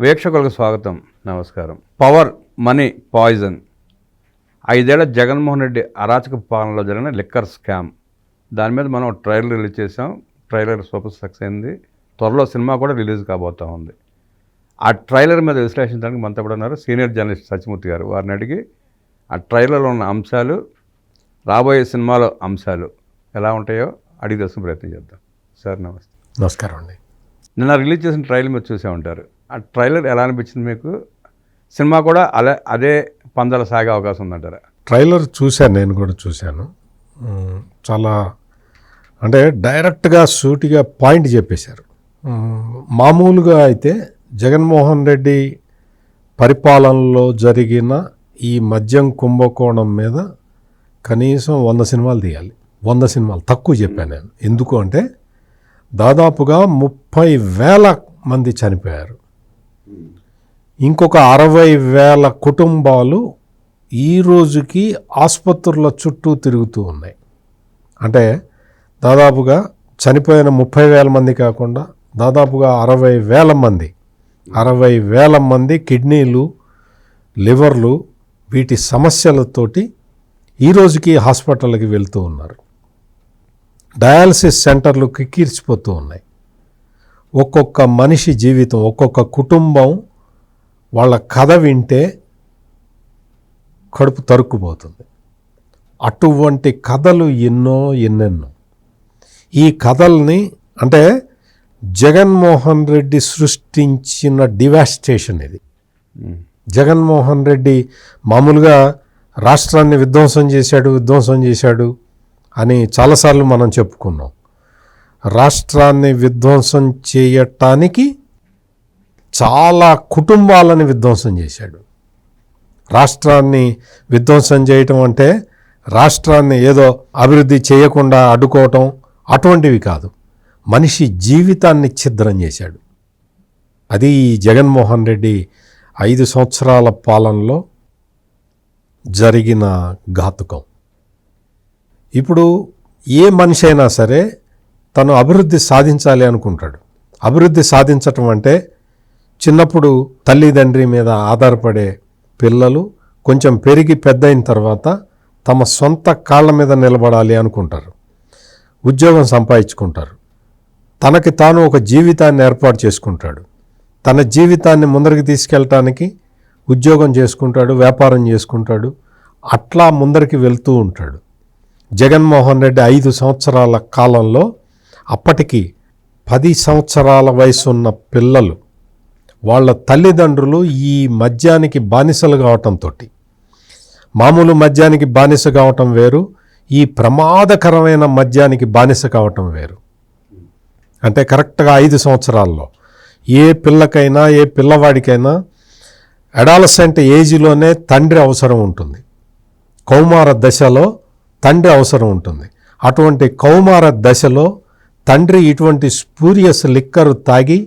వీక్షకులకు స్వాగతం నమస్కారం. Power money poison. ఐదేళ్ళ జగన్మోహన్ రెడ్డి అరాచక పాలనలో జరిగిన లిక్కర్ స్కామ్. దాని మీద మనం ట్రైలర్ రిలీజ్ చేసాం ట్రైలర్ సూపర్ సక్సెస్ అయింది. త్వరలో సినిమా కూడా రిలీజ్ కాబోతా ఉంది. ఆ ట్రైలర్ మీద విశ్లేషించడానికి మనతో కూడా ఉన్నారు సీనియర్ జర్నలిస్ట్ సత్యమూర్తి గారు. వారిని అడిగి ఆ ట్రైలర్లో ఉన్న అంశాలు రాబోయే సినిమాలో అంశాలు ఎలా ఉంటాయో అడిగి తెలుసుకునే ప్రయత్నం చేద్దాం. సార్ నమస్తే. నమస్కారం అండి. నిన్న రిలీజ్ చేసిన ట్రైలర్ మీరు చూసే ఉంటారు. ఆ ట్రైలర్ ఎలా అనిపించింది మీకు? సినిమా కూడా అలా అదే పందాల సాగే అవకాశం ఉందంటారా? ట్రైలర్ చూశాను నేను కూడా చూశాను. చాలా అంటే డైరెక్ట్గా సూటిగా పాయింట్ చెప్పేశారు. మామూలుగా అయితే జగన్మోహన్ రెడ్డి పరిపాలనలో జరిగిన ఈ మద్యం కుంభకోణం మీద కనీసం వంద సినిమాలు తీయాలి. వంద సినిమాలు తక్కువ చెప్పాను నేను. ఎందుకు అంటే దాదాపుగా ముప్పై వేల మంది చనిపోయారు. ఇంకొక అరవై వేల కుటుంబాలు ఈ రోజుకి ఆసుపత్రుల చుట్టూ తిరుగుతూ ఉన్నాయి. అంటే దాదాపుగా చనిపోయిన ముప్పై వేల మంది కాకుండా దాదాపుగా అరవై వేల మంది అరవై వేల మంది కిడ్నీలు లివర్లు వీటి సమస్యలతోటి ఈ రోజుకి హాస్పిటల్కి వెళ్తూ ఉన్నారు. డయాలసిస్ సెంటర్లు కిక్కిర్చిపోతూ ఉన్నాయి. ఒక్కొక్క మనిషి జీవితం ఒక్కొక్క కుటుంబం వాళ్ళ కథ వింటే కడుపు తరుక్కుపోతుంది. అటువంటి కథలు ఎన్నో ఎన్నెన్నో. ఈ కథల్ని అంటే జగన్మోహన్ రెడ్డి సృష్టించిన డివాస్టేషన్ ఇది. జగన్మోహన్ రెడ్డి మామూలుగా రాష్ట్రాన్ని విధ్వంసం చేశాడు విధ్వంసం చేశాడు అని చాలాసార్లు మనం చెప్పుకున్నాం. రాష్ట్రాన్ని విధ్వంసం చేయటానికి చాలా కుటుంబాలని విధ్వంసం చేశాడు. రాష్ట్రాన్ని విధ్వంసం చేయటం అంటే రాష్ట్రాన్ని ఏదో అభివృద్ధి చేయకుండా అడ్డుకోవటం అటువంటివి కాదు. మనిషి జీవితాన్ని ఛిద్రం చేశాడు. అది జగన్మోహన్ రెడ్డి ఐదు సంవత్సరాల పాలనలో జరిగిన ఘాతుకం. ఇప్పుడు ఏ మనిషి అయినా సరే తను అభివృద్ధి సాధించాలి అనుకుంటాడు. అభివృద్ధి సాధించటం అంటే చిన్నప్పుడు తల్లిదండ్రి మీద ఆధారపడే పిల్లలు కొంచెం పెరిగి పెద్దయిన తర్వాత తమ సొంత కాళ్ళ మీద నిలబడాలి అనుకుంటారు. ఉద్యోగం సంపాదించుకుంటారు. తనకి తాను ఒక జీవితాన్ని ఏర్పాటు చేసుకుంటాడు. తన జీవితాన్ని ముందరికి తీసుకెళ్ళటానికి ఉద్యోగం చేసుకుంటాడు వ్యాపారం చేసుకుంటాడు అట్లా ముందరికి వెళ్తూ ఉంటాడు. జగన్మోహన్ రెడ్డి ఐదు సంవత్సరాల కాలంలో అప్పటికి పది సంవత్సరాల వయసు ఉన్న పిల్లలు వాళ్ళ తల్లిదండ్రులు ఈ మద్యానికి బానిసలు కావటంతో మామూలు మద్యానికి బానిస కావటం వేరు ఈ ప్రమాదకరమైన మద్యానికి బానిస కావటం వేరు. అంటే కరెక్ట్గా ఐదు సంవత్సరాల్లో ఏ పిల్లకైనా ఏ పిల్లవాడికైనా అడాలసెంట్ ఏజ్లోనే తండ్రి అవసరం ఉంటుంది. కౌమార దశలో తండ్రి అవసరం ఉంటుంది. అటువంటి కౌమార దశలో తండ్రి ఇటువంటి స్పూరియస్ లిక్కర్ తాగి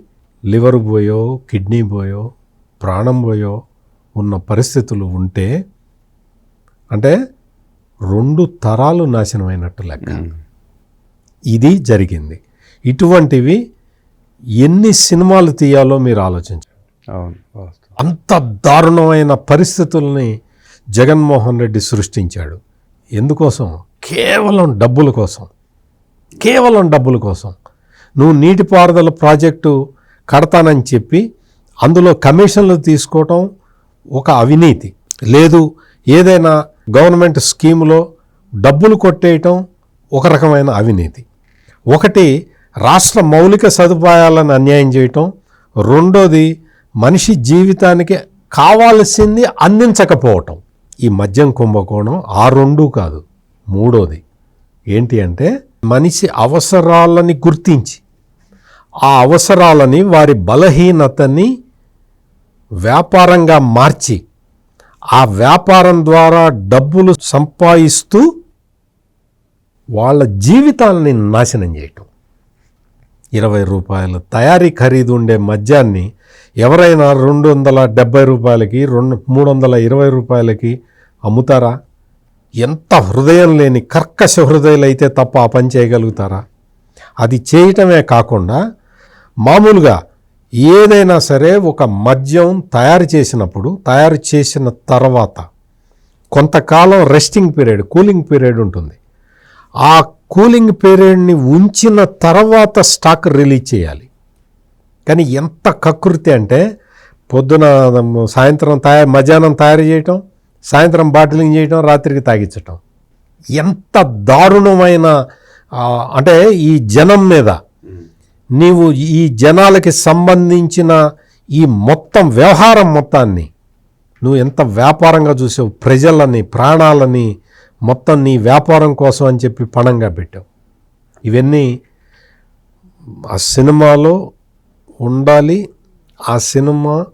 లివర్ పోయో కిడ్నీ పోయో ప్రాణం పోయో ఉన్న పరిస్థితులు ఉంటే అంటే రెండు తరాలు నాశనమైనట్టు లెక్క. ఇది జరిగింది. ఇటువంటివి ఎన్ని సినిమాలు తీయాలో మీరు వాస్తవం. అంత దారుణమైన పరిస్థితుల్ని జగన్మోహన్ రెడ్డి సృష్టించాడు. ఎందుకోసం? కేవలం డబ్బుల కోసం. కేవలం డబ్బుల కోసం. నువ్వు నీటిపారుదల ప్రాజెక్టు కడతానని చెప్పి అందులో కమిషన్లు తీసుకోవటం ఒక అవినీతి. లేదు ఏదైనా గవర్నమెంట్ స్కీములో డబ్బులు కొట్టేయటం ఒక రకమైన అవినీతి. ఒకటి రాష్ట్ర మౌలిక సదుపాయాలను అన్యాయం చేయటం. రెండోది మనిషి జీవితానికి కావాల్సింది అందించకపోవటం. ఈ మద్యం కుంభకోణం ఆ రెండు కాదు మూడోది. ఏంటి అంటే మనిషి అవసరాలని గుర్తించి ఆ అవసరాలని వారి బలహీనతని వ్యాపారంగా మార్చి ఆ వ్యాపారం ద్వారా డబ్బులు సంపాదిస్తూ వాళ్ళ జీవితాలని నాశనం చేయటం. ఇరవై రూపాయలు తయారీ ఖరీదు ఉండే మద్యాన్ని ఎవరైనా రెండు వందల డెబ్బై రూపాయలకి రెండు మూడు వందల ఇరవై రూపాయలకి అమ్ముతారా? ఎంత హృదయం లేని కర్కశ హృదయాలైతే తప్ప ఆ పని చేయగలుగుతారా? అది చేయటమే కాకుండా మామూలుగా ఏదైనా సరే ఒక మద్యం తయారు చేసినప్పుడు తయారు చేసిన తర్వాత కొంతకాలం రెస్టింగ్ పీరియడ్ కూలింగ్ పీరియడ్ ఉంటుంది. ఆ కూలింగ్ పీరియడ్ని ఉంచిన తర్వాత స్టాక్ రిలీజ్ చేయాలి. కానీ ఎంత కకృతి అంటే పొద్దున సాయంత్రం తయారు మధ్యాహ్నం తయారు చేయటం సాయంత్రం బాటిలింగ్ చేయటం రాత్రికి తాగించటం. ఎంత దారుణమైన అంటే ఈ జనం మీద నీవు ఈ జనాలకి సంబంధించిన ఈ మొత్తం వ్యవహారం మొత్తాన్ని నువ్వు ఎంత వ్యాపారంగా చూసావు ప్రజలని ప్రాణాలని మొత్తం నీ వ్యాపారం కోసం అని చెప్పి పణంగా పెట్టావు. ఇవన్నీ ఆ సినిమాలో ఉండాలి. ఆ సినిమా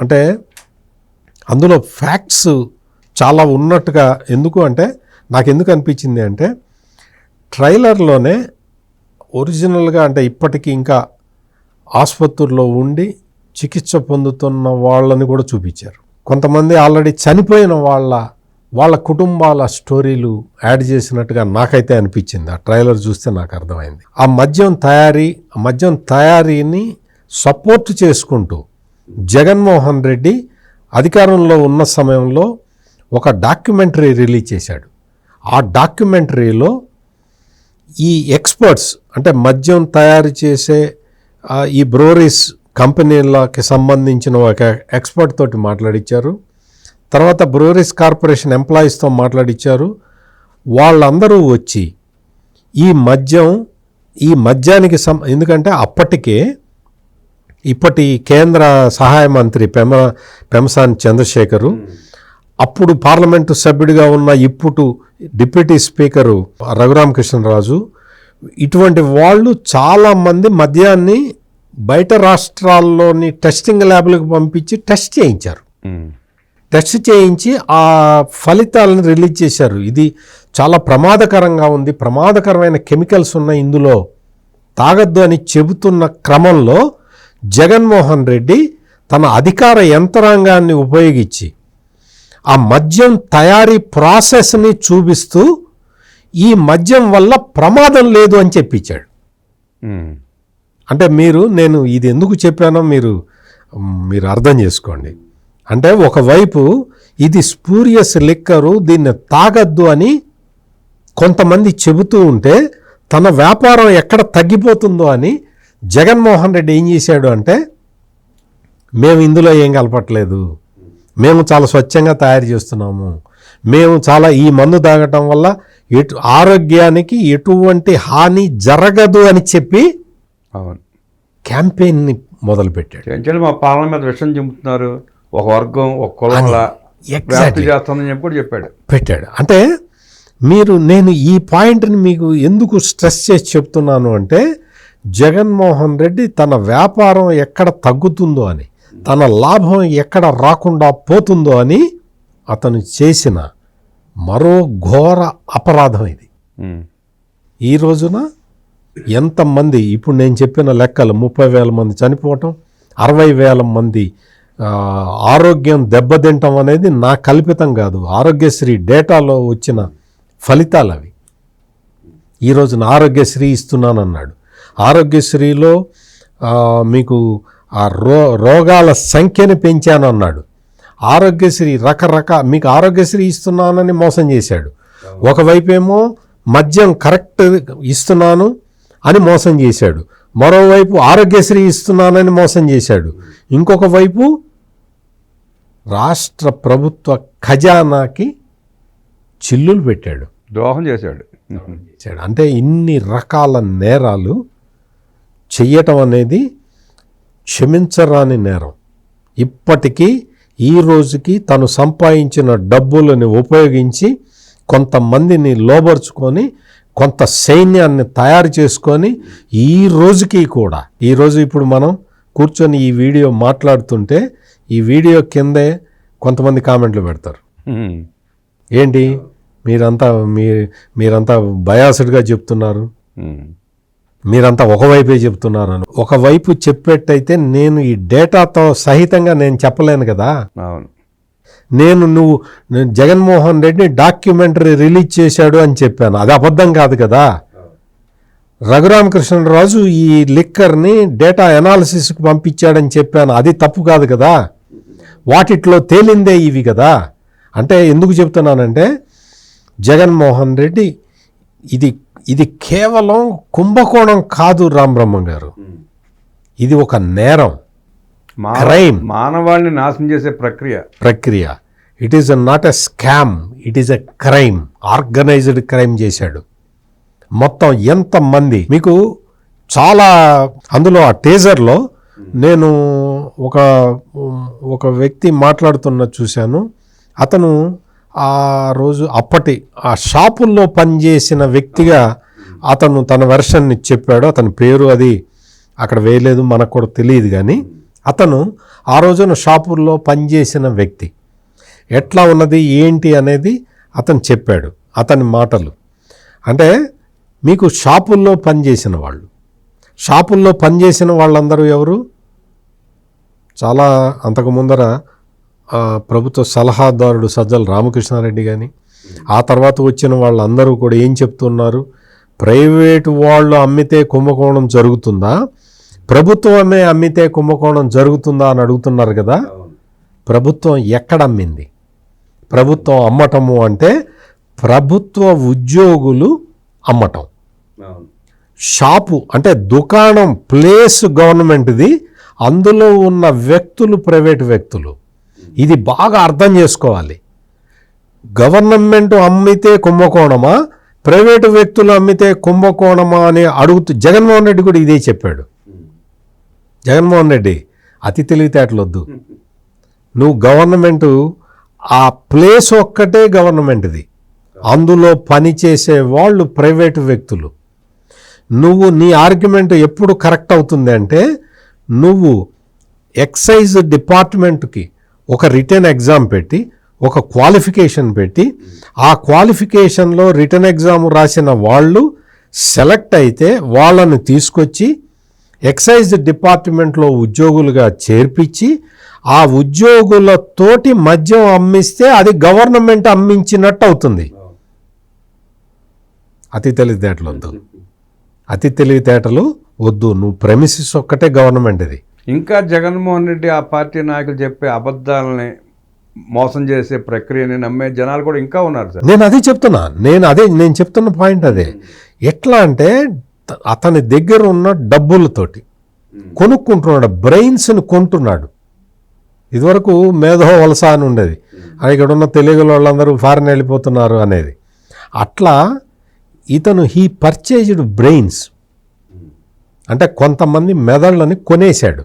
అంటే అందులో ఫ్యాక్ట్స్ చాలా ఉన్నట్టుగా ఎందుకు అంటే నాకు ఎందుకు అనిపించింది అంటే ట్రైలర్లోనే ఒరిజినల్గా అంటే ఇప్పటికీ ఇంకా ఆసుపత్రుల్లో ఉండి చికిత్స పొందుతున్న వాళ్ళని కూడా చూపించారు. కొంతమంది ఆల్రెడీ చనిపోయిన వాళ్ళ వాళ్ళ కుటుంబాల స్టోరీలు యాడ్ చేసినట్టుగా నాకైతే అనిపించింది. ఆ ట్రైలర్ చూస్తే నాకు అర్థమైంది. ఆ మద్యం తయారీ ఆ మద్యం తయారీని సపోర్ట్ చేసుకుంటూ జగన్మోహన్ రెడ్డి అధికారంలో ఉన్న సమయంలో ఒక డాక్యుమెంటరీ రిలీజ్ చేశాడు. ఆ డాక్యుమెంటరీలో ఈ ఎక్స్పర్ట్స్ అంటే మద్యం తయారు చేసే ఈ బ్రోరీస్ కంపెనీలకి సంబంధించిన ఒక ఎక్స్పర్ట్ తోటి మాట్లాడిచ్చారు. తర్వాత బ్రోరీస్ కార్పొరేషన్ ఎంప్లాయీస్తో మాట్లాడిచ్చారు. వాళ్ళందరూ వచ్చి ఈ మద్యం ఈ మద్యానికి సం ఎందుకంటే అప్పటికే ఇప్పటి కేంద్ర సహాయ మంత్రి పెమ పెమసాని చంద్రశేఖరు అప్పుడు పార్లమెంటు సభ్యుడిగా ఉన్న ఇప్పుడు డిప్యూటీ స్పీకరు రఘురామకృష్ణరాజు ఇటువంటి వాళ్ళు చాలామంది మద్యాన్ని బయట రాష్ట్రాల్లోని టెస్టింగ్ ల్యాబ్లకు పంపించి టెస్ట్ చేయించారు. టెస్ట్ చేయించి ఆ ఫలితాలను రిలీజ్ చేశారు. ఇది చాలా ప్రమాదకరంగా ఉంది. ప్రమాదకరమైన కెమికల్స్ ఉన్నాయి ఇందులో. తాగొద్దు అని చెబుతున్న క్రమంలో జగన్మోహన్ రెడ్డి తన అధికార యంత్రాంగాన్ని ఉపయోగించి ఆ మద్యం తయారీ ప్రాసెస్ని చూపిస్తూ ఈ మద్యం వల్ల ప్రమాదం లేదు అని చెప్పించాడు. అంటే మీరు నేను ఇది ఎందుకు చెప్పానో మీరు మీరు అర్థం చేసుకోండి అంటే ఒకవైపు ఇది స్పూరియస్ లిక్కరు దీన్ని తాగద్దు అని కొంతమంది చెబుతూ ఉంటే తన వ్యాపారం ఎక్కడ తగ్గిపోతుందో అని జగన్మోహన్ రెడ్డి ఏం చేశాడు అంటే మేము ఇందులో ఏం కలపట్లేదు మేము చాలా స్వచ్ఛంగా తయారు చేస్తున్నాము. మేము చాలా ఈ మందు తాగటం వల్ల ఎటు ఆరోగ్యానికి ఎటువంటి హాని జరగదు అని చెప్పి అవును. క్యాంపెయిన్ని మొదలుపెట్టాడు. మా పాలన మీద విషం చెబుతున్నారు ఒక వర్గం ఒక కులంలా చేస్తుందని చెప్పి కూడా చెప్పాడు. పెట్టాడు. అంటే మీరు నేను ఈ పాయింట్ని మీకు ఎందుకు స్ట్రెస్ చేసి చెప్తున్నాను అంటే జగన్మోహన్ రెడ్డి తన వ్యాపారం ఎక్కడ తగ్గుతుందో అని. తన లాభం ఎక్కడ రాకుండా పోతుందో అని అతను చేసిన మరో ఘోర అపరాధం ఇది. ఈ రోజున ఎంతమంది ఇప్పుడు నేను చెప్పిన లెక్కలు ముప్పై వేల మంది చనిపోవటం అరవై వేల మంది ఆరోగ్యం దెబ్బతింటం అనేది నా కల్పితం కాదు. ఆరోగ్యశ్రీ డేటాలో వచ్చిన ఫలితాలు అవి. ఈ రోజున ఆరోగ్యశ్రీ ఇస్తున్నానన్నాడు. ఆరోగ్యశ్రీలో మీకు ఆ రో రోగాల సంఖ్యని పెంచాను అన్నాడు ఆరోగ్యశ్రీ రకరకాల మీకు ఆరోగ్యశ్రీ ఇస్తున్నానని మోసం చేశాడు. ఒకవైపేమో మద్యం కరెక్ట్ ఇస్తున్నాను అని మోసం చేశాడు. మరోవైపు ఆరోగ్యశ్రీ ఇస్తున్నానని మోసం చేశాడు. ఇంకొక వైపు రాష్ట్ర ప్రభుత్వ ఖజానాకి చిల్లులు పెట్టాడు. ద్రోహం చేశాడు. చేశాడు. అంటే ఇన్ని రకాల నేరాలు చెయ్యటం అనేది క్షమించరాని నేరం ఇప్పటికీ ఈ రోజుకి తను సంపాదించిన డబ్బులను ఉపయోగించి కొంతమందిని లోబరుచుకొని కొంత సైన్యాన్ని తయారు చేసుకొని ఈ రోజుకి కూడా ఈరోజు ఇప్పుడు మనం కూర్చొని ఈ వీడియో మాట్లాడుతుంటే ఈ వీడియో కిందే కొంతమంది కామెంట్లు పెడతారు. ఏంటి మీరంతా మీ మీరంతా బయాసుడ్గా చెప్తున్నారు. మీరంతా ఒకవైపే చెప్తున్నారు అని ఒకవైపు చెప్పేట్టయితే నేను ఈ డేటాతో సహితంగా నేను చెప్పలేను కదా. అవును. నేను నువ్వు జగన్మోహన్ రెడ్డి డాక్యుమెంటరీ రిలీజ్ చేశాడు అని చెప్పాను. అది అబద్ధం కాదు కదా. రఘురామకృష్ణరాజు ఈ లిక్కర్ని డేటా ఎనాలిసిస్కి పంపించాడని చెప్పాను. అది తప్పు కాదు కదా. వాటిట్లో తేలిందే ఇవి కదా. అంటే ఎందుకు చెప్తున్నానంటే జగన్మోహన్ రెడ్డి ఇది ఇది కేవలం కుంభకోణం కాదు రామబ్రహ్మం గారు. ఇది ఒక నేరం. మా- Crime. మానవాళిని నాశనం చేసే ప్రక్రియ. ప్రక్రియ. It is not a scam it is a crime organised crime చేశాడు. మొత్తం ఎంతమంది? మీకు చాలా అందులో ఆ టేజర్లో నేను ఒక ఒక వ్యక్తి మాట్లాడుతున్న చూశాను. అతను ఆ రోజు అప్పటి ఆ షాపుల్లో పనిచేసిన వ్యక్తిగా అతను తన వెర్షన్ని చెప్పాడు. అతని పేరు అది అక్కడ వేయలేదు మనకు కూడా తెలియదు కానీ అతను ఆ రోజున షాపుల్లో పనిచేసిన వ్యక్తి. ఎట్లా ఉన్నది ఏంటి అనేది అతను చెప్పాడు అతని మాటలు. అంటే మీకు షాపుల్లో పనిచేసిన వాళ్ళు. షాపుల్లో పనిచేసిన వాళ్ళందరూ ఎవరు? చాలా అంతకు ముందర ప్రభుత్వ సలహాదారుడు సజ్జల రామకృష్ణారెడ్డి కానీ ఆ తర్వాత వచ్చిన వాళ్ళందరూ కూడా ఏం చెప్తున్నారు? ప్రైవేటు వాళ్ళు అమ్మితే కుంభకోణం జరుగుతుందా? ప్రభుత్వమే అమ్మితే కుంభకోణం జరుగుతుందా అని అడుగుతున్నారు కదా? ప్రభుత్వం ఎక్కడ అమ్మింది? ప్రభుత్వం అమ్మటము అంటే ప్రభుత్వ ఉద్యోగులు అమ్మటం. షాపు అంటే దుకాణం ప్లేస్ గవర్నమెంట్ది అందులో ఉన్న వ్యక్తులు ప్రైవేట్ వ్యక్తులు. ఇది బాగా అర్థం చేసుకోవాలి. గవర్నమెంట్ అమ్మితే కుంభకోణమా? ప్రైవేటు వ్యక్తులు అమ్మితే కుంభకోణమా అని అడుగుతూ జగన్మోహన్ రెడ్డి కూడా ఇదే చెప్పాడు. జగన్మోహన్ రెడ్డి అతి తెలివితేటలొద్దు. నువ్వు గవర్నమెంటు ఆ ప్లేస్ ఒక్కటే గవర్నమెంట్ది. అందులో పనిచేసే వాళ్ళు ప్రైవేటు వ్యక్తులు. నువ్వు నీ ఆర్గ్యుమెంట్ ఎప్పుడు కరెక్ట్ అవుతుంది అంటే నువ్వు ఎక్సైజ్ డిపార్ట్మెంట్కి ఒక రిటర్న్ ఎగ్జామ్ పెట్టి ఒక క్వాలిఫికేషన్ పెట్టి ఆ క్వాలిఫికేషన్లో రిటర్న్ ఎగ్జామ్ రాసిన వాళ్ళు సెలెక్ట్ అయితే వాళ్ళను తీసుకొచ్చి ఎక్సైజ్ డిపార్ట్మెంట్లో ఉద్యోగులుగా చేర్పించి ఆ ఉద్యోగులతోటి మద్యం అమ్మిస్తే అది గవర్నమెంట్ అమ్మించినట్టు అవుతుంది. అతి తెలివితేటలు వద్దు. అతి తెలివితేటలు వద్దు. నువ్వు ప్రెమిసిస్ ఒక్కటే గవర్నమెంట్ ఇది ఇంకా జగన్మోహన్ రెడ్డి ఆ పార్టీ నాయకులు చెప్పే అబద్ధాలని మోసం చేసే ప్రక్రియని నమ్మే జనాలు కూడా ఇంకా ఉన్నారు సార్. నేను అదే చెప్తున్నా. నేను అదే నేను చెప్తున్న పాయింట్ అదే. ఎట్లా అంటే అతని దగ్గర ఉన్న డబ్బులతోటి కొనుక్కుంటున్నాడు బ్రెయిన్స్ని కొంటున్నాడు. ఇదివరకు మేధో వలస అని ఉండేది. ఇక్కడ ఉన్న తెలుగు వాళ్ళందరూ ఫారెన్ వెళ్ళిపోతున్నారు అనేది. అట్లా ఇతను హీ పర్చేజ్డ్ బ్రెయిన్స్ అంటే కొంతమంది మెదళ్ళని కొనేశాడు.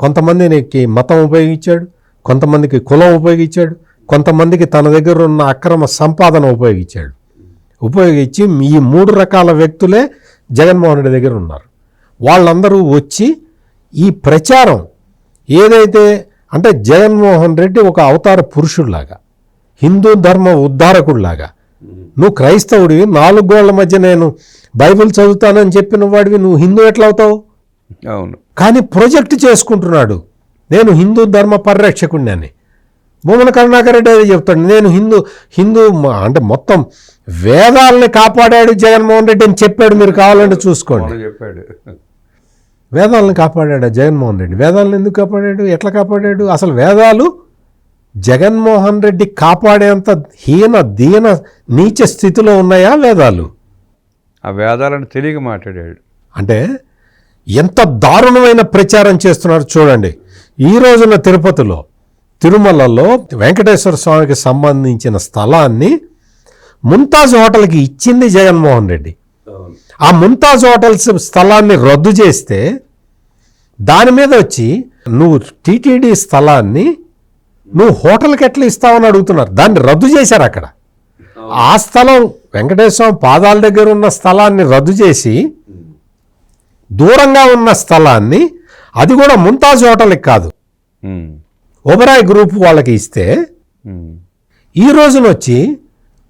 కొంతమందికి మతం ఉపయోగించాడు కొంతమందికి కులం ఉపయోగించాడు కొంతమందికి తన దగ్గర ఉన్న అక్రమ సంపాదన ఉపయోగించాడు. ఉపయోగించి ఈ మూడు రకాల వ్యక్తులే జగన్మోహన్ రెడ్డి దగ్గర ఉన్నారు. వాళ్ళందరూ వచ్చి ఈ ప్రచారం ఏదైతే అంటే జగన్మోహన్ రెడ్డి ఒక అవతార పురుషుడిలాగా హిందూ ధర్మ ఉద్ధారకుడిలాగా నువ్వు క్రైస్తవుడివి నాలుగు గోళ్ళ మధ్య నేను బైబిల్ చదువుతానని చెప్పిన వాడివి నువ్వు హిందూ ఎట్లా అవుతావు? అవును. కానీ ప్రొజెక్ట్ చేసుకుంటున్నాడు. నేను హిందూ ధర్మ పరిరక్షకుడిని అని భూమన కరుణాకర్ రెడ్డి అదే చెప్తాడు. నేను హిందూ హిందూ అంటే మొత్తం వేదాలని కాపాడాడు జగన్మోహన్ రెడ్డి అని చెప్పాడు. మీరు కావాలంటే చూసుకోండి. చెప్పాడు. వేదాలను కాపాడాడు జగన్మోహన్ రెడ్డి. వేదాలను ఎందుకు కాపాడాడు? ఎట్లా కాపాడాడు? అసలు వేదాలు జగన్మోహన్ రెడ్డి కాపాడేంత హీన దీన నీచ స్థితిలో ఉన్నాయా వేదాలు? ఆ వేదాలను తెలియక మాట్లాడాడు. అంటే ఎంత దారుణమైన ప్రచారం చేస్తున్నారు చూడండి. ఈ రోజున తిరుపతిలో తిరుమలలో వెంకటేశ్వర స్వామికి సంబంధించిన స్థలాన్ని ముంతాజ్ హోటల్కి ఇచ్చింది జగన్మోహన్ రెడ్డి. ఆ ముంతాజ్ హోటల్స్ స్థలాన్ని రద్దు చేస్తే దాని మీద వచ్చి నువ్వు టీటీడీ స్థలాన్ని నువ్వు హోటల్కి ఎట్లా ఇస్తావని అడుగుతున్నారు. దాన్ని రద్దు చేశారు అక్కడ. ఆ స్థలం వెంకటేశ్వర పాదాల దగ్గర ఉన్న స్థలాన్ని రద్దు చేసి దూరంగా ఉన్న స్థలాన్ని అది కూడా ముంతాజ్ హోటల్కి కాదు. ఒబరాయ్ గ్రూప్ వాళ్ళకి ఇస్తే ఈ రోజున వచ్చి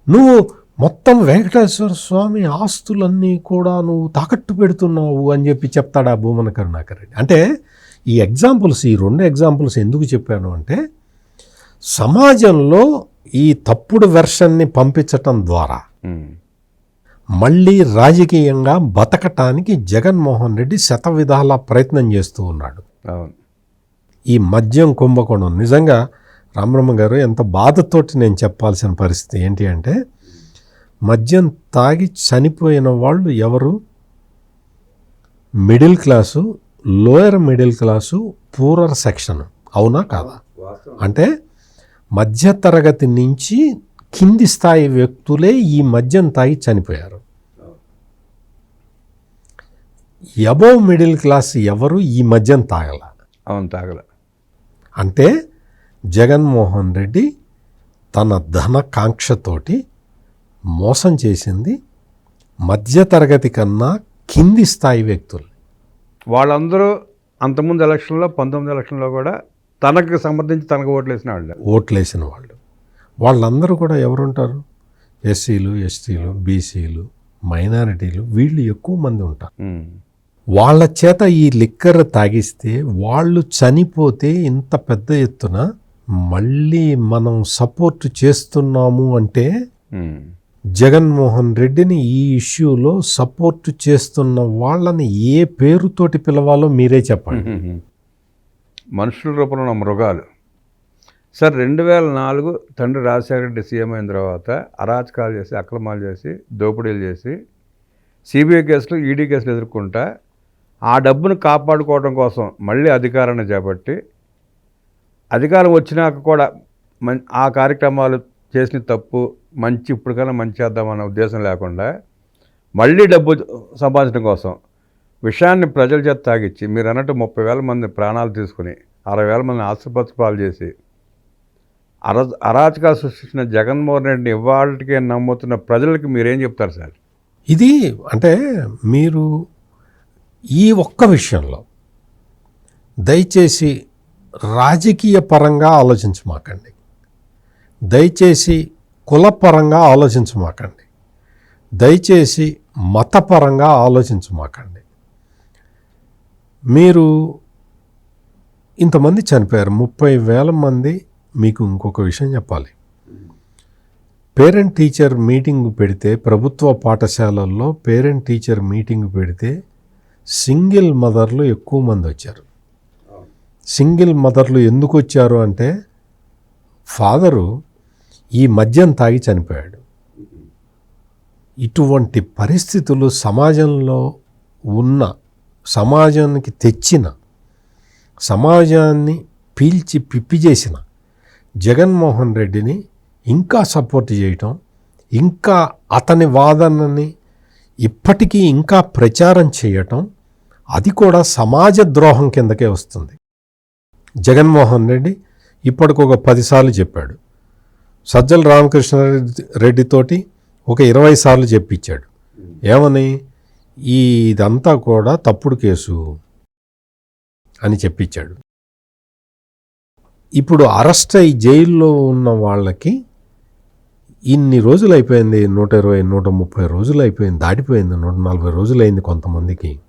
నువ్వు మొత్తం వెంకటేశ్వర స్వామి ఆస్తులన్నీ కూడా నువ్వు తాకట్టు పెడుతున్నావు అని చెప్పి చెప్తాడు ఆ భూమన కరుణాకర్ రెడ్డి. అంటే ఈ ఎగ్జాంపుల్స్ ఈ రెండు ఎగ్జాంపుల్స్ ఎందుకు చెప్పాను అంటే సమాజంలో ఈ తప్పుడు వెర్షన్ని పంపించటం ద్వారా మళ్ళీ రాజకీయంగా బతకటానికి జగన్మోహన్ రెడ్డి శత విధాల ప్రయత్నం చేస్తూ ఉన్నాడు. ఈ మద్యం కుంభకోణం నిజంగా రామరమ్మ గారు ఎంత బాధతోటి నేను చెప్పాల్సిన పరిస్థితి ఏంటి అంటే మద్యం తాగి చనిపోయిన వాళ్ళు ఎవరు? Middle class lower middle class poorer section. అవునా కాదా? అంటే మధ్యతరగతి నుంచి కింది స్థాయి వ్యక్తులే ఈ మద్యం తాగి చనిపోయారు. అబోవ్ మిడిల్ క్లాస్ ఎవరు ఈ మద్యం తాగల? అవును తాగల. అంటే జగన్మోహన్ రెడ్డి తన ధనకాంక్షతోటి మోసం చేసింది మధ్యతరగతి కన్నా కింది స్థాయి వ్యక్తులు వాళ్ళందరూ అంతకుముందు ఎలక్షన్లో పంతొమ్మిది ఎలక్షన్లో కూడా తనకు సంబంధించి తనకు ఓట్లు వేసిన వాళ్ళు. ఓట్లేసిన వాళ్ళు. వాళ్ళందరూ కూడా ఎవరుంటారు ఎస్సీలు ఎస్టీలు బీసీలు మైనారిటీలు వీళ్ళు ఎక్కువ మంది ఉంటారు. వాళ్ళ చేత ఈ లిక్కర్ తాగిస్తే వాళ్ళు చనిపోతే ఇంత పెద్ద ఎత్తున మళ్ళీ మనం సపోర్ట్ చేస్తున్నాము అంటే. జగన్మోహన్ రెడ్డిని ఈ ఇష్యూలో సపోర్ట్ చేస్తున్న వాళ్ళని ఏ పేరుతోటి పిలవాలో మీరే చెప్పండి. మనుషుల రూపంలో మృగాలు సార్ రెండు వేల నాలుగు తండ్రి రాజశేఖర రెడ్డి సీఎం అయిన తర్వాత అరాచకాలు చేసి అక్రమాలు చేసి దోపిడీలు చేసి సిబిఐ కేసులు ఈడీ కేసులు ఎదుర్కొంటా ఆ డబ్బును కాపాడుకోవడం కోసం మళ్ళీ అధికారాన్ని చేపట్టి అధికారం వచ్చినాక కూడా మం ఆ కార్యక్రమాలు చేసిన తప్పు మంచి ఇప్పటికైనా మంచి చేద్దామన్న ఉద్దేశం లేకుండా మళ్ళీ డబ్బు సంపాదించడం కోసం విషయాన్ని ప్రజల చేత తాగిచ్చి మీరు అన్నట్టు ముప్పై వేల మంది ప్రాణాలు తీసుకుని అరవై వేల మంది ఆసుపత్రి పాలు చేసి అర అరాచకాలు సృష్టించిన జగన్మోహన్ రెడ్డిని ఇవాళకే నమ్ముతున్న ప్రజలకి మీరేం చెప్తారు సార్? ఇది అంటే మీరు ఈ ఒక్క విషయంలో దయచేసి రాజకీయ పరంగా ఆలోచించమాకండి. దయచేసి కులపరంగా ఆలోచించమాకండి. దయచేసి మతపరంగా ఆలోచించమాకండి. మీరు ఇంతమంది చనిపోయారు ముప్పై వేల మంది మీకు ఇంకొక విషయం చెప్పాలి. పేరెంట్ టీచర్ మీటింగ్ పెడితే ప్రభుత్వ పాఠశాలల్లో పేరెంట్ టీచర్ మీటింగ్ పెడితే సింగిల్ మదర్లు ఎక్కువ మంది వచ్చారు. సింగిల్ మదర్లు ఎందుకు వచ్చారు అంటే ఫాదరు ఈ మద్యం తాగి చనిపోయాడు. ఇటువంటి పరిస్థితులు సమాజంలో ఉన్న సమాజానికి తెచ్చిన సమాజాన్ని పీల్చి పిప్పి చేసిన జగన్మోహన్ రెడ్డిని ఇంకా సపోర్ట్ చేయటం ఇంకా అతని వాదనని ఇప్పటికీ ఇంకా ప్రచారం చేయటం అది కూడా సమాజ ద్రోహం కిందకే వస్తుంది. జగన్మోహన్ రెడ్డి ఇప్పటికి ఒక పదిసార్లు చెప్పాడు. సజ్జల రామకృష్ణ రెడ్డితోటి ఒక ఇరవై సార్లు చెప్పించాడు. ఏమని? ఈ ఇదంతా కూడా తప్పుడు కేసు అని చెప్పించాడు ఇప్పుడు అరెస్ట్ అయి జైల్లో ఉన్న వాళ్ళకి ఇన్ని రోజులు అయిపోయింది నూట ఇరవై నూట ముప్పై రోజులు అయిపోయింది దాటిపోయింది నూట నలభై రోజులు అయింది కొంతమందికి.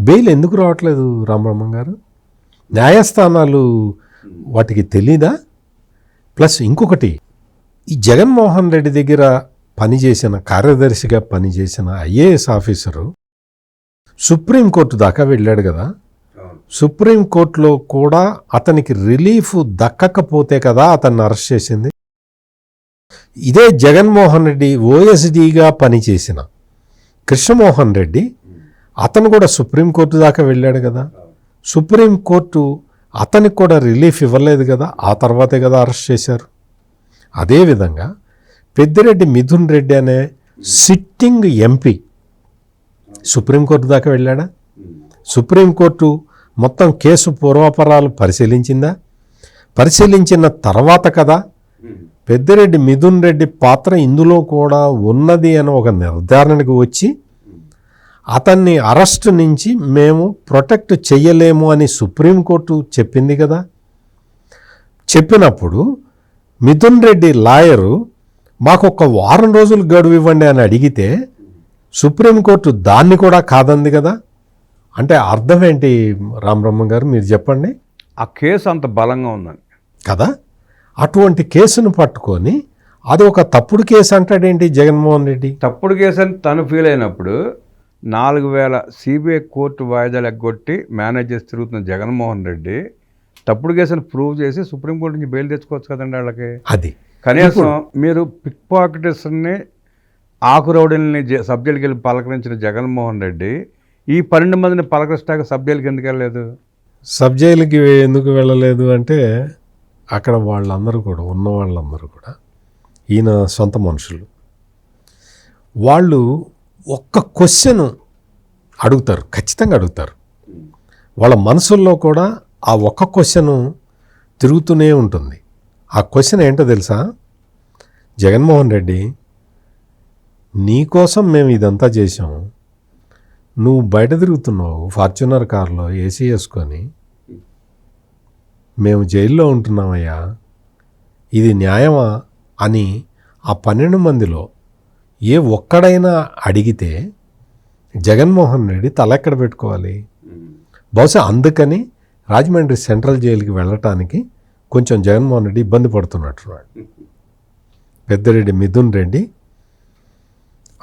బెయిల్ ఎందుకు రావట్లేదు రామబ్రహ్మం గారు? న్యాయస్థానాలు వాటికి తెలీదా? ప్లస్ ఇంకొకటి ఈ జగన్మోహన్ రెడ్డి దగ్గర పనిచేసిన కార్యదర్శిగా పనిచేసిన ఐఏఎస్ ఆఫీసరు సుప్రీంకోర్టు దాకా వెళ్ళాడు కదా? సుప్రీంకోర్టులో కూడా అతనికి రిలీఫ్ దక్కకపోతే కదా అతన్ని అరెస్ట్ చేసింది. ఇదే జగన్మోహన్ రెడ్డి ఓఎస్డీగా పనిచేసిన కృష్ణమోహన్ రెడ్డి అతను కూడా సుప్రీంకోర్టు దాకా వెళ్ళాడు కదా. సుప్రీంకోర్టు అతనికి కూడా రిలీఫ్ ఇవ్వలేదు కదా. ఆ తర్వాతే కదా అరెస్ట్ చేశారు. అదేవిధంగా పెద్దిరెడ్డి మిథున్ రెడ్డి అనే సిట్టింగ్ ఎంపీ సుప్రీంకోర్టు దాకా వెళ్ళాడా? సుప్రీంకోర్టు మొత్తం కేసు పూర్వాపరాలు పరిశీలించిందా? పరిశీలించిన తర్వాత కదా? పెద్దిరెడ్డి మిథున్ రెడ్డి పాత్ర ఇందులో కూడా ఉన్నది అని ఒక నిర్ధారణకు వచ్చి అతన్ని అరెస్ట్ నుంచి మేము ప్రొటెక్ట్ చెయ్యలేము అని సుప్రీంకోర్టు చెప్పింది కదా? చెప్పినప్పుడు మిథున్ రెడ్డి లాయరు మాకు ఒక వారం రోజులు గడువు ఇవ్వండి అని అడిగితే సుప్రీంకోర్టు దాన్ని కూడా కాదంది కదా? అంటే అర్థం ఏంటి రామబ్రహ్మ గారు? మీరు చెప్పండి. ఆ కేసు అంత బలంగా ఉందని కదా? అటువంటి కేసును పట్టుకొని అది ఒక తప్పుడు కేసు అంటాడేంటి జగన్మోహన్ రెడ్డి? తప్పుడు కేసు అని తను ఫీల్ అయినప్పుడు నాలుగు వేల సిబిఐ కోర్టు వాయిదాలు ఎగ్గొట్టి మేనేజ్ చేసి తిరుగుతున్న జగన్మోహన్ రెడ్డి తప్పుడు కేసుని ప్రూవ్ చేసి సుప్రీంకోర్టు నుంచి బెయిల్ తెచ్చుకోవచ్చు కదండి వాళ్ళకి? అది. కనీసం మీరు పిక్ పాకెటర్స్ని ఆకురౌడల్ని సబ్ జైలుకి వెళ్ళి పలకరించిన జగన్మోహన్ రెడ్డి ఈ పన్నెండు మందిని పలకరించడానికి సబ్ జైలుకి ఎందుకు వెళ్ళలేదు? సబ్ జైలుకి ఎందుకు వెళ్ళలేదు అంటే అక్కడ వాళ్ళందరూ కూడా ఉన్న వాళ్ళందరూ కూడా ఈయన సొంత మనుషులు. వాళ్ళు ఒక్క క్వశ్చన్ అడుగుతారు ఖచ్చితంగా అడుగుతారు. వాళ్ళ మనసుల్లో కూడా ఆ ఒక్క క్వశ్చన్ తిరుగుతూనే ఉంటుంది. ఆ క్వశ్చన్ ఏంటో తెలుసా? జగన్మోహన్ రెడ్డి నీకోసం మేము ఇదంతా చేసాం నువ్వు బయట తిరుగుతున్నావు ఫార్చునర్ కార్లో ఏసీ వేసుకొని. మేము జైల్లో ఉంటున్నామయ్యా. ఇది న్యాయమా అని ఆ పన్నెండు మందిలో ఏ ఒక్కడైనా అడిగితే జగన్మోహన్ రెడ్డి తలెక్కడ పెట్టుకోవాలి? బహుశా అందుకని రాజమండ్రి సెంట్రల్ జైలుకి వెళ్ళటానికి కొంచెం జగన్మోహన్ రెడ్డి ఇబ్బంది పడుతున్నట్టున్నాడు. పెద్దరెడ్డి మిథున్ రెడ్డి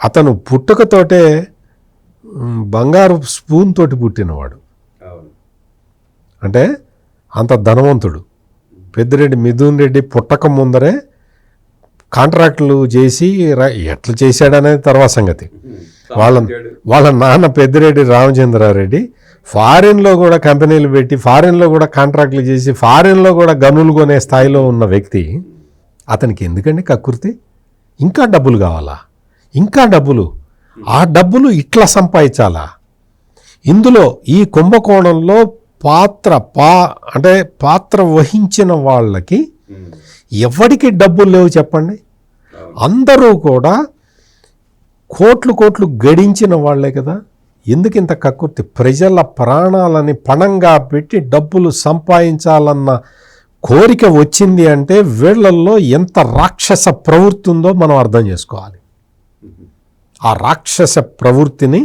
అతను పుట్టుకతోటే బంగారు స్పూన్ తోటి పుట్టినవాడు. అంటే అంత ధనవంతుడు. పెద్దిరెడ్డి మిథున్ రెడ్డి పుట్టక ముందరే కాంట్రాక్టులు చేసి ర- ఎట్లా చేశాడనేది తర్వాత సంగతి. వాళ్ళ వాళ్ళ నాన్న పెద్దిరెడ్డి రామచంద్రారెడ్డి ఫారిన్లో కూడా కంపెనీలు పెట్టి ఫారిన్లో కూడా కాంట్రాక్టులు చేసి ఫారిన్లో కూడా గనులు కొనే స్థాయిలో ఉన్న వ్యక్తి అతనికి ఎందుకండి కక్కుర్తి ఇంకా డబ్బులు కావాలా? ఇంకా డబ్బులు ఆ డబ్బులు ఇట్లా సంపాదించాలా? ఇందులో ఈ కుంభకోణంలో పాత్ర పా అంటే పాత్ర వహించిన వాళ్ళకి ఎవరికి డబ్బులు లేవు చెప్పండి? అందరూ కూడా కోట్లు కోట్లు గడించిన వాళ్ళే కదా. ఎందుకు ఇంత కక్కుర్తి? ప్రజల ప్రాణాలని పణంగా పెట్టి డబ్బులు సంపాదించాలన్న కోరిక వచ్చింది అంటే వీళ్ళల్లో ఎంత రాక్షస ప్రవృత్తి ఉందో మనం అర్థం చేసుకోవాలి. ఆ రాక్షస ప్రవృత్తిని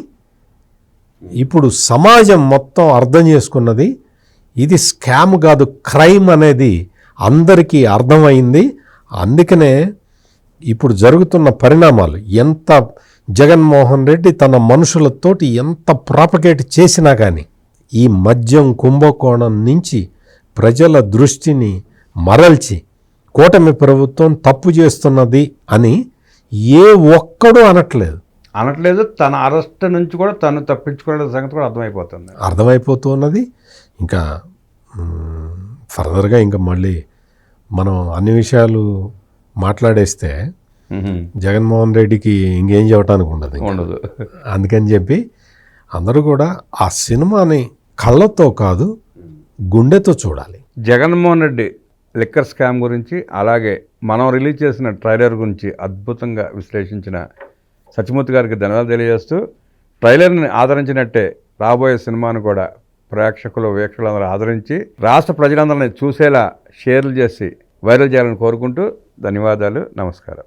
ఇప్పుడు సమాజం మొత్తం అర్థం చేసుకున్నది ఇది స్కామ్ కాదు క్రైమ్ అనేది అందరికీ అర్థమైంది. అందుకనే ఇప్పుడు జరుగుతున్న పరిణామాలు ఎంత జగన్మోహన్ రెడ్డి తన మనుషులతోటి ఎంత ప్రాపగేట్ చేసినా కానీ ఈ మద్యం కుంభకోణం నుంచి ప్రజల దృష్టిని మరల్చి కూటమి ప్రభుత్వం తప్పు చేస్తున్నది అని ఏ ఒక్కడూ అనట్లేదు. అనట్లేదు తన అరెస్ట్ నుంచి కూడా తను తప్పించుకునే సంగతి కూడా అర్థమైపోతుంది. అర్థమైపోతున్నది ఇంకా ఫర్దర్గా ఇంకా మళ్ళీ మనం అన్ని విషయాలు మాట్లాడేస్తే జగన్మోహన్ రెడ్డికి ఇంకేం చెప్పడానికి ఉండదు. ఉండదు. అందుకని చెప్పి అందరూ కూడా ఆ సినిమాని కళ్ళతో కాదు గుండెతో చూడాలి. జగన్మోహన్ రెడ్డి లిక్కర్ స్కామ్ గురించి అలాగే మనం రిలీజ్ చేసిన ట్రైలర్ గురించి అద్భుతంగా విశ్లేషించిన సత్యమూర్తి గారికి ధన్యవాదాలు తెలియజేస్తూ ట్రైలర్ని ఆదరించినట్టే రాబోయే సినిమాను కూడా ప్రేక్షకులు వీక్షకులందరూ ఆదరించి రాష్ట్ర ప్రజలందరినీ చూసేలా షేర్లు చేసి వైరల్ చేయాలని కోరుకుంటూ ధన్యవాదాలు నమస్కారం.